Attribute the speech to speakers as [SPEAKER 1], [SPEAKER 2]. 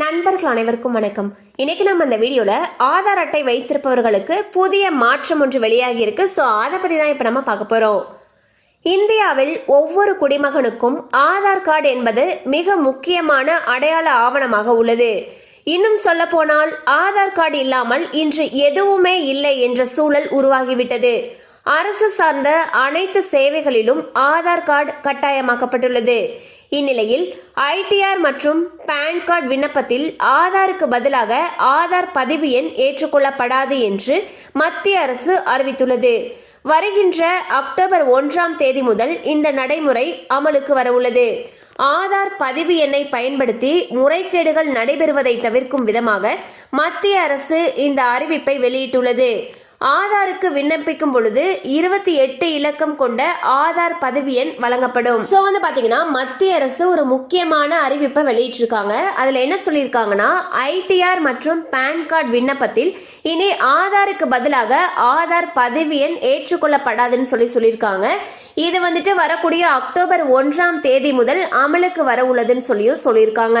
[SPEAKER 1] நண்பர்கள் அனைவருக்கும் வணக்கம். இன்றைக்கி நம்ம இந்த வீடியோவில் ஆதார் அட்டை வைத்திருப்பவர்களுக்கு புதிய மாற்றம் ஒன்று வெளியாகி இருக்கு. ஸோ அதை பற்றி தான் இப்போ நம்ம பார்க்க போகிறோம் இந்தியாவில் ஒவ்வொரு குடிமகனுக்கும் ஆதார் கார்டு என்பது மிக முக்கியமான அடையாள ஆவணமாக உள்ளது. இன்னும் சொல்ல போனால் ஆதார் கார்டு இல்லாமல் இன்று எதுவுமே இல்லை என்ற சூழல் உருவாகிவிட்டது. அரசு சார்ந்த அனைத்து சேவைகளிலும் ஆதார் கார்டு கட்டாயமாக்கப்பட்டுள்ளது. இந்நிலையில் ஐடிஆர் மற்றும் பான் கார்டு விண்ணப்பத்தில் ஆதாருக்கு பதிலாக ஆதார் பதிவு எண் ஏற்றுக்கொள்ளப்படாது என்று மத்திய அரசு அறிவித்துள்ளது. வருகின்ற அக்டோபர் ஒன்றாம் தேதி முதல் இந்த நடைமுறை அமலுக்கு வரவுள்ளது. ஆதார் பதிவு எண்ணை பயன்படுத்தி முறைகேடுகள் நடைபெறுவதை தவிர்க்கும் விதமாக மத்திய அரசு இந்த அறிவிப்பை வெளியிட்டுள்ளது. ஆதாருக்கு விண்ணப்பிக்கும் பொழுது இருபத்தி எட்டு இலக்கம் கொண்ட ஆதார் பதவி எண் வழங்கப்படும். ஸோ வந்து பாத்தீங்கன்னா மத்திய அரசு ஒரு முக்கியமான அறிவிப்பை வெளியிட்டிருக்காங்க. அதுல என்ன சொல்லியிருக்காங்கன்னா ஐடிஆர் மற்றும் பான் கார்டு விண்ணப்பத்தில் இனி ஆதாருக்கு பதிலாக ஆதார் பதவி எண் ஏற்றுக்கொள்ளப்படாதுன்னு சொல்லி சொல்லியிருக்காங்க. இது வந்துட்டு வரக்கூடிய அக்டோபர் ஒன்றாம் தேதி முதல் அமலுக்கு வர உள்ளதுன்னு சொல்லியும் சொல்லியிருக்காங்க.